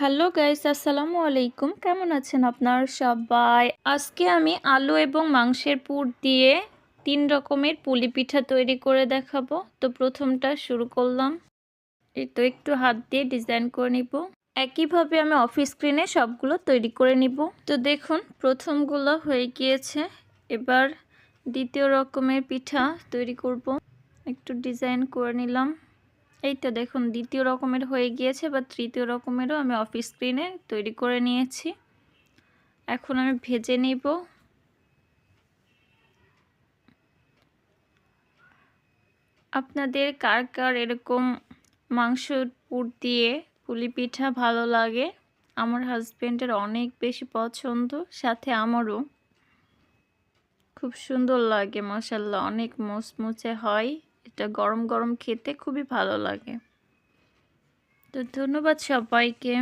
Hello guys, আসসালামু আলাইকুম। কেমন আছেন আপনার সবাই? আজকে আমি আলু এবং মাংসের পুর দিয়ে তিন রকমের পুলি পিঠা তৈরি করে দেখাবো। তো প্রথমটা শুরু করলাম। এই তো একটু হাত দিয়ে ডিজাইন করে নিব। একইভাবে আমি অফিস স্ক্রিনে সবগুলো তৈরি করে নিব। তো দেখুন, প্রথমগুলো হয়ে গিয়েছে। এবার দ্বিতীয় রকমের পিঠা তৈরি করব। একটু ডিজাইন করে নিলাম। এই তো দেখুন, দ্বিতীয় রকমের হয়ে গিয়েছে বা তৃতীয় রকমেরও আমি অফিস স্ক্রিনে তৈরি করে নিয়েছি। এখন আমি ভেজে নিব। আপনাদের কার কার এরকম মাংসর পুর দিয়ে পুলি পিঠা ভালো লাগে? আমার হাজব্যান্ডের অনেক বেশি পছন্দ, সাথে আমারও। খুব সুন্দর লাগে মশাল্লা অনেক মুচমুচে হয়। এটা গরম গরম খেতে খুবই ভালো লাগে। তো ধন্যবাদ সবাইকে।